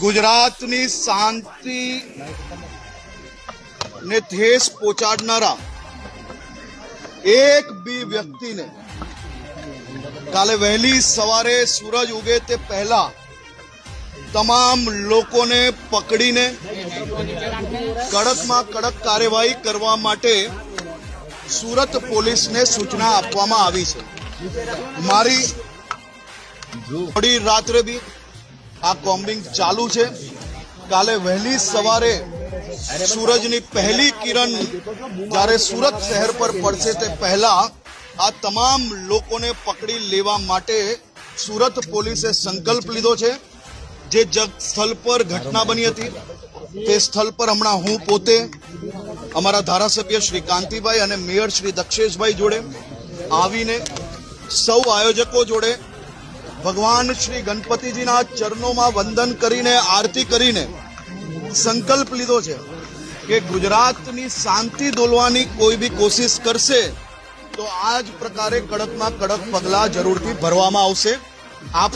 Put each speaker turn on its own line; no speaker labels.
ગુજરાતની શાંતિ ને ઠેસ પહોંચાડનારા એક બી વ્યક્તિને કાલે વહેલી સવારે સૂરજ ઉગે તે પહેલા તમામ લોકોને પકડીને કડકમાં કડક કાર્યવાહી કરવા માટે સુરત પોલીસને સૂચના આપવામાં આવી છે. મારી મોડી રાત્રે બી આ કોમ્બિંગ ચાલુ છે. કાલે વહેલી સવારે સૂરજની પહેલી કિરણ જ્યારે સુરત શહેર પર પડશે તે પહેલા આ તમામ લોકોને પકડી લેવા માટે સુરત પોલીસે સંકલ્પ લીધો છે. જે જગ સ્થળ પર ઘટના બની હતી, તે સ્થળ પર હમણાં હું પોતે, અમારા ધારાસભ્ય શ્રી કાંતિભાઈ અને મેયર શ્રી દક્ષેશભાઈ જોડે આવીને સૌ આયોજકો જોડે ભગવાન શ્રી ગણપતિજીના ચરણોમાં વંદન કરીને, આરતી કરીને સંકલ્પ લીધો છે કે ગુજરાતની શાંતિ દોલવાની કોઈ બી કોશિશ કરશે, તો આ જ પ્રકારે કડકમાં કડક પગલાં જરૂરથી ભરવામાં આવશે. આપ